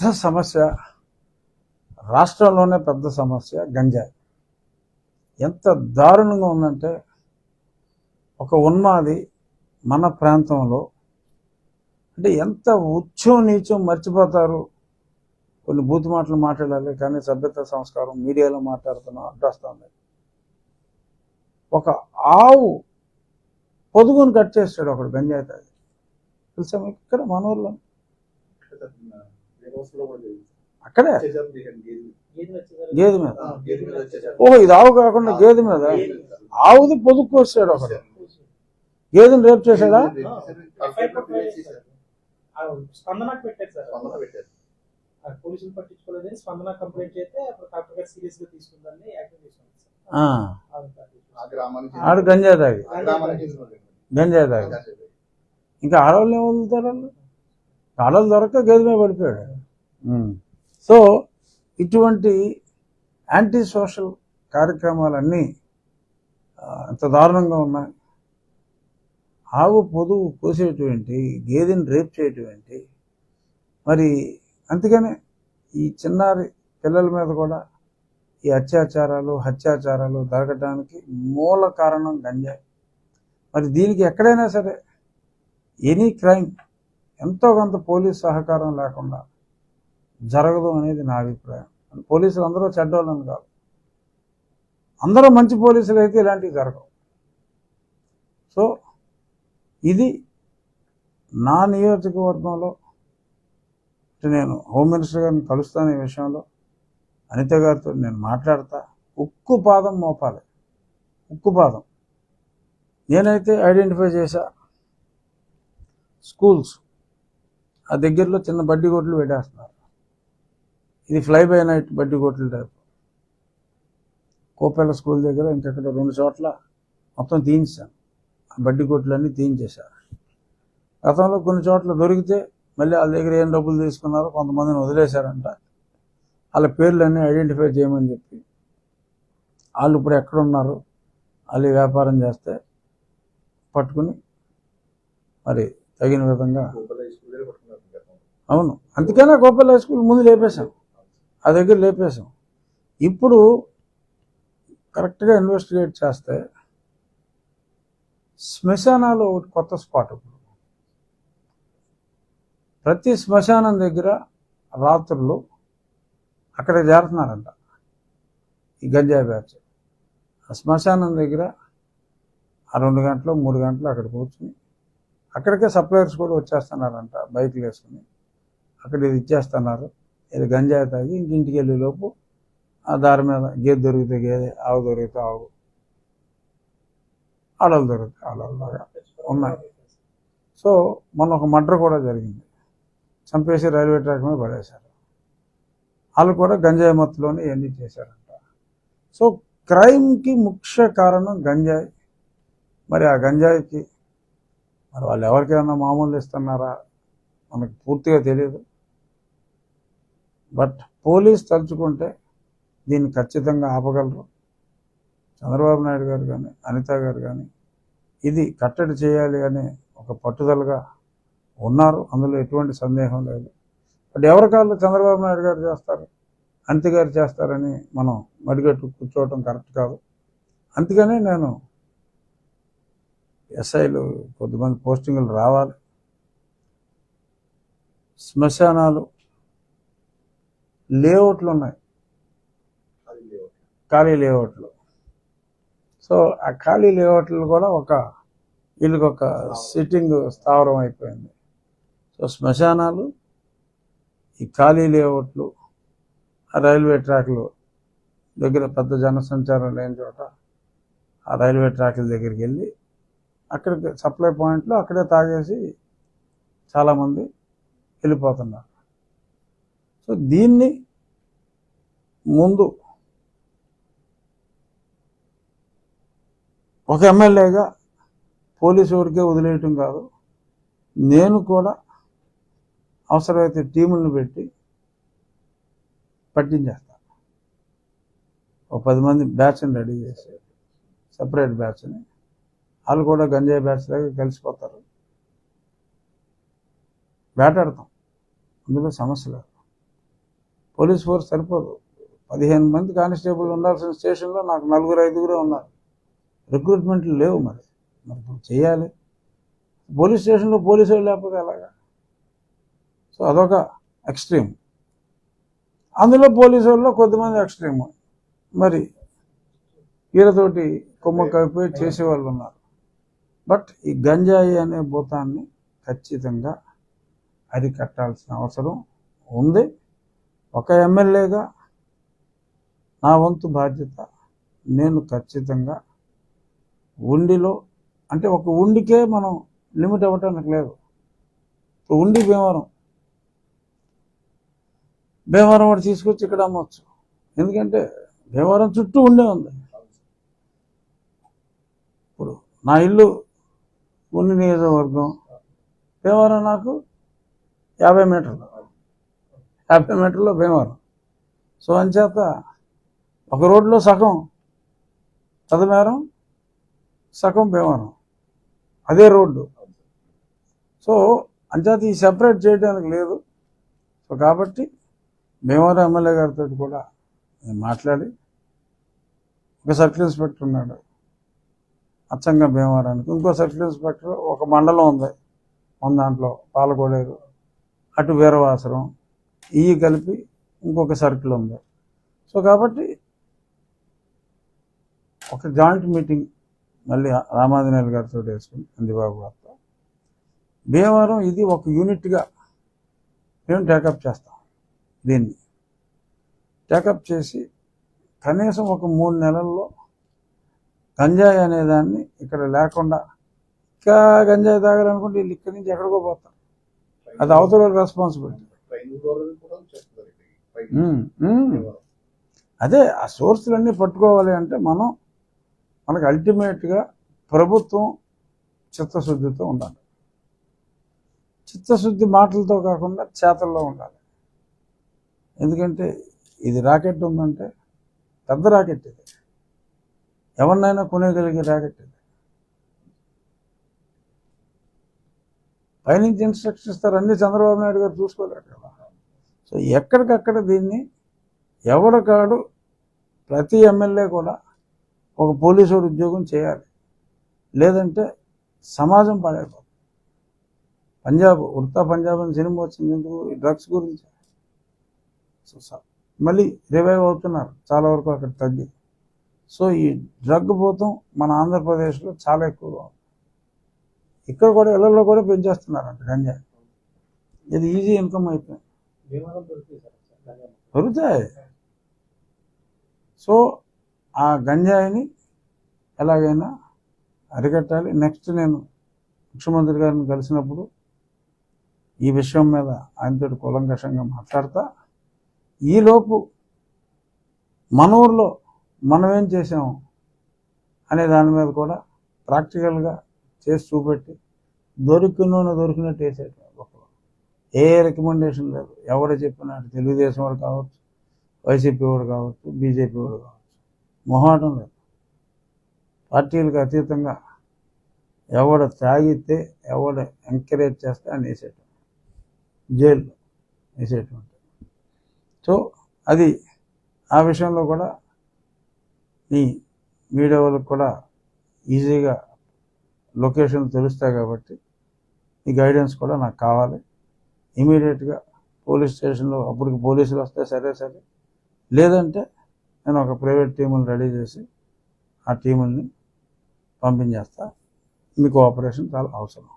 పెద్ద సమస్య రాష్ట్రంలోనే పెద్ద సమస్య గంజాయి. ఎంత దారుణంగా ఉందంటే ఒక ఉన్మాది మన ప్రాంతంలో అంటే ఎంత ఉచ్చం నీచం మర్చిపోతారు. కొన్ని బూతు మాటలు మాట్లాడాలి కానీ సభ్యత సంస్కారం మీడియాలో మాట్లాడుతున్నాం అడ్డొస్తుంది. ఒక ఆవు పొదుగును కట్ చేస్తాడు ఒకడు గంజాయి తాగి. తెలుసా ఇక్కడ మన ఊర్లో. అక్కడే? గేదె మీద? ఓహో ఇది ఆవు కాకుండా గేదె మీద? ఆవుది పొదుగు కోసాడు ఒకడు గేదెని రేపు చేశాడా? స్పందనకు పెట్టారు సార్. ఆ పోలీసులు పట్టించుకోలేదని స్పందన కంప్లైంట్ చేస్తే అప్పుడు కలెక్టర్ గారు సీరియస్గా తీసుకుందని యాక్షన్ తీసుకున్నారు సార్. ఆ, ఆ విధంగా. ఆడు గంజాయి తాగి. ఆ గంజాయి తాగి. ఇంకా ఆడవాళ్ళు ఏం వదులుతారు వాళ్ళు? ఆడవాళ్ళు దొరక గేదె మీద పడిపోయాడు. Hmm. సో ఇటువంటి యాంటీ సోషల్ కార్యక్రమాలన్నీ అంత ఎంత దారుణంగా ఉన్నాయి ఆవు పొదువు కోసేటువంటి గేదెని రేప్ చేయటువంటి మరి అందుకనే ఈ చిన్నారి పిల్లల మీద కూడా ఈ అత్యాచారాలు హత్యాచారాలు జరగడానికి మూల కారణం గంజాయి. మరి దీనికి ఎక్కడైనా సరే ఎనీ క్రైమ్ ఎంతో కొంత పోలీస్ సహకారం లేకుండా జరగదు అనేది నా అభిప్రాయం. పోలీసులు అందరూ చెడ్డోళ్ళని కాదు. అందరూ మంచి పోలీసులు అయితే ఇలాంటివి జరగవు. సో ఇది నా నియోజకవర్గంలో నేను హోమ్ మినిస్టర్ గారిని కలుస్తాను ఈ విషయంలో. అనిత గారితో నేను మాట్లాడతా. ఉక్కు పాదం మోపాలి. ఉక్కు పాదం. నేనైతే ఐడెంటిఫై చేశా. స్కూల్స్. ఆ దగ్గరలో చిన్న బడ్డీ కొట్లు పెట్టేస్తున్నారు. ఇది ఫ్లై బై నైట్ బడ్డీ కొట్లు టైప్. కోపేల స్కూల్ దగ్గర ఇంకెక్కడ రెండు చోట్ల మొత్తం తీయించాను ఆ బడ్డీ కొట్లన్నీ తీయించేశారు. గతంలో కొన్ని చోట్ల దొరికితే మళ్ళీ వాళ్ళ దగ్గర ఏం డబ్బులు తీసుకున్నారో కొంతమందిని వదిలేశారంట. వాళ్ళ పేర్లన్నీ ఐడెంటిఫై చేయమని చెప్పి. వాళ్ళు ఇప్పుడు ఎక్కడున్నారు? వాళ్ళు వ్యాపారం చేస్తే పట్టుకుని మరి తగిన విధంగా అవును. అందుకనే గోపాల హై స్కూల్ ముందు లేపేశాం. ఆ దగ్గర లేపేశాం. ఇప్పుడు కరెక్ట్గా ఇన్వెస్టిగేట్ చేస్తే శ్మశానాలు ఒకటి కొత్త స్పాట్ ఇప్పుడు. ప్రతి శ్మశానం దగ్గర రాత్రులు అక్కడ చేరుతున్నారంట ఈ గంజాయి బ్యాచ్. ఆ శ్మశానం దగ్గర ఆ రెండు గంటలు మూడు గంటలు అక్కడ కూర్చుని అక్కడికే సప్లయర్స్ కూడా వచ్చేస్తున్నారంట బైక్లు వేసుకుని. అక్కడ ఇది ఇచ్చేస్తున్నారు. ఇది గంజాయి తాగి ఇంటింటికి వెళ్ళే లోపు ఆ దారి మీద గేదె దొరికితే గేదె ఆవు దొరికితే ఆవు. ఆడలు దొరికితే ఆడలాగా ఉన్నాయి. సో మొన్న ఒక మర్డర్ కూడా జరిగింది. చంపేసి రైల్వే ట్రాక్ మీద పడేశారు. వాళ్ళు కూడా గంజాయి మత్తులోనే ఇవన్నీ చేశారంట. సో క్రైమ్కి ముఖ్య కారణం గంజాయి. మరి ఆ గంజాయికి మరి వాళ్ళు ఎవరికైనా మామూలు ఇస్తున్నారా? మనకు పూర్తిగా తెలియదు బట్ పోలీస్ తలుచుకుంటే దీన్ని ఖచ్చితంగా ఆపగలరు. చంద్రబాబు నాయుడు గారు కానీ అనిత గారు కానీ ఇది కట్టడి చేయాలి అనే ఒక పట్టుదలగా ఉన్నారు. అందులో ఎటువంటి సందేహం లేదు. బట్ ఎవరి కాళ్ళు చంద్రబాబు నాయుడు గారు చేస్తారు? అంతి గారు చేస్తారని మనం మడిగట్టు కూర్చోవటం కరెక్ట్ కాదు. అందుకనే నేను ఎస్ఐలు కొద్దిమంది పోస్టింగులు రావాలి. శ్మశానాలు లేఅవుట్లు ఉన్నాయి. ఖాళీ లేఅవుట్లు. సో ఆ ఖాళీ లేఅవుట్లు కూడా ఒక వీళ్ళకి ఒక సిట్టింగ్ స్థావరం అయిపోయింది. సో శ్మశానాలు ఈ ఖాళీ లేఅవుట్లు ఆ రైల్వే ట్రాక్లు దగ్గర పెద్ద జనసంచారం లేని చోట ఆ రైల్వే ట్రాక్ల దగ్గరికి వెళ్ళి అక్కడికి సప్లై పాయింట్లో అక్కడే తాగేసి చాలామంది వెళ్ళిపోతున్నారు. సో దీన్ని ముందు ఒక ఎమ్మెల్యేగా పోలీసు వాడికే వదిలేయటం కాదు. నేను కూడా అవసరమైతే టీములను పెట్టి పట్టించేస్తాను ఒక పది మంది బ్యాచ్ని రెడీ చేసి సపరేట్ బ్యాచ్ని. వాళ్ళు కూడా గంజాయి బ్యాచ్ లాగా కలిసిపోతారు. వేటాడతాం. అందులో సమస్య లేదు. పోలీస్ ఫోర్స్ సరిపోదు. పదిహేను మంది కానిస్టేబుల్ ఉండాల్సిన స్టేషన్లో నాకు నలుగురు ఐదుగురే ఉన్నారు. రిక్రూట్మెంట్లు లేవు మరి. మరి ఇప్పుడు చేయాలి. పోలీస్ స్టేషన్లో పోలీసు లేకపోతే ఎలాగా? సో అదొక ఎక్స్ట్రీమ్. అందులో పోలీసు వాళ్ళు కొద్దిమంది ఎక్స్ట్రీమ్. మరి వీళ్ళతోటి కొమ్మ కలిపి చేసేవాళ్ళు ఉన్నారు. బట్ ఈ గంజాయి అనే భూతాన్ని ఖచ్చితంగా అరికట్టాల్సిన అవసరం ఉంది. ఒక ఎమ్మెల్యేగా నా వంతు బాధ్యత నేను ఖచ్చితంగా ఉండిలో అంటే ఒక ఉండికే మనం లిమిట్ అవ్వటానికి లేదు. ఇప్పుడు ఉండి భీమవరం. భీమవరం వాడు తీసుకొచ్చి ఇక్కడ అమ్మవచ్చు ఎందుకంటే భీమవరం చుట్టూ ఉండే ఉంది. ఇప్పుడు నా ఇల్లు ఉండి నియోజకవర్గం. భీమవరం నాకు యాభై మీటర్లు. యాభై మీటర్లో భీమవరం. సో అంచేత ఒక రోడ్లో సగం చదమేరం సగం భీమవరం. అదే రోడ్డు. సో అంచేత ఈ సెపరేట్ చేయడానికి లేదు. సో కాబట్టి భీమవరం ఎమ్మెల్యే గారితో కూడా నేను మాట్లాడి ఒక సర్కిల్ ఇన్స్పెక్టర్ ఉన్నాడు. అచ్చంగా భీమవరానికి. ఇంకో సర్కిల్ ఇన్స్పెక్టర్ ఒక మండలం ఉంది. మన దాంట్లో పాలకోడేరు. అటు వీరవాసరం ఇవి కలిపి ఇంకొక సర్కిల్ ఉంది. సో కాబట్టి ఒక జాయింట్ మీటింగ్ మళ్ళీ రామాంజనేయులు గారితో వేసుకుని అందిబాబు గారితో. భీమవరం ఇది ఒక యూనిట్గా మేము టేకప్ చేస్తాం దీన్ని. టేకప్ చేసి కనీసం ఒక మూడు నెలల్లో గంజాయి అనేదాన్ని ఇక్కడ లేకుండా ఇంకా గంజాయి తాగాలనుకుంటే వీళ్ళు ఇక్కడి నుంచి ఎక్కడికో పోతారు. అది అవతల రెస్పాన్సిబిలిటీ అదే ఆ సోర్సులన్నీ పట్టుకోవాలి అంటే మనం మనకు అల్టిమేట్గా ప్రభుత్వం చిత్తశుద్ధితో ఉండాలి. చిత్తశుద్ధి మాటలతో కాకుండా చేతల్లో ఉండాలి. ఎందుకంటే ఇది రాకెట్ ఉందంటే పెద్ద రాకెట్ ఇది. ఎవరినైనా కొనేయగలిగే రాకెట్ ఇది. పైనుంచి ఇన్స్ట్రక్షన్ ఇస్తారు. అన్ని చంద్రబాబు నాయుడు గారు చూసుకోలేరు కదా. సో ఎక్కడికక్కడ దీన్ని ఎవరికాడు ప్రతి ఎమ్మెల్యే కూడా ఒక పోలీసు ఉద్యోగం చేయాలి. లేదంటే సమాజం పాడైపోతుంది. పంజాబ్ ఉడతా పంజాబ్ అని సినిమా వచ్చింది ఎందుకు? ఈ డ్రగ్స్ గురించి. సో మళ్ళీ రివైవ్ అవుతున్నారు. చాలా వరకు అక్కడ తగ్గి. సో ఈ డ్రగ్ పోతం మన ఆంధ్రప్రదేశ్లో చాలా ఎక్కువగా ఉంది. ఇక్కడ కూడా ఇళ్ళలో కూడా పెంచేస్తున్నారంట గంజా. ఇది ఈజీ ఇన్కమ్ అయిపోయింది. దొరుకుతాయి. సో ఆ గంజాయిని ఎలాగైనా అరికట్టాలి. నెక్స్ట్ నేను ముఖ్యమంత్రి గారిని కలిసినప్పుడు ఈ విషయం మీద ఆయనతో కూలంకషంగా మాట్లాడతా. ఈలోపు మన ఊర్లో మనం ఏం చేసాము అనే దాని మీద కూడా ప్రాక్టికల్గా చేసి చూపెట్టి దొరికినోని దొరికినట్టు వేసేయటం గొప్ప ఏ రికమెండేషన్ లేదు. ఎవరు చెప్పినా తెలుగుదేశం వాడు కావచ్చు వైసీపీ వాడు కావచ్చు బీజేపీ వాడు కావచ్చు. మొహాటం లేదు. పార్టీలకు అతీతంగా ఎవడ తాగితే ఎవడ ఎంకరేజ్ చేస్తే అని వేసేయటం జైల్లో వేసేటువంటి సో అది ఆ విషయంలో కూడా ఈ మీడియా వాళ్ళకి కూడా ఈజీగా లొకేషన్ తెలుస్తాయి కాబట్టి ఈ గైడెన్స్ కూడా నాకు కావాలి. ఇమీడియట్గా పోలీస్ స్టేషన్లో అప్పటికి పోలీసులు వస్తే సరే సరే. లేదంటే నేను ఒక ప్రైవేట్ టీముని రెడీ చేసి ఆ టీముల్ని పంపించేస్తా. మీకు ఆపరేషన్ చాలా అవసరం.